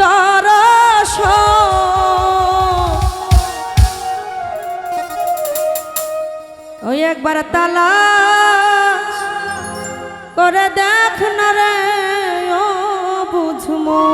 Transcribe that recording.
দরস ওই একবার তালা করে দেখ না রে বুঝমো।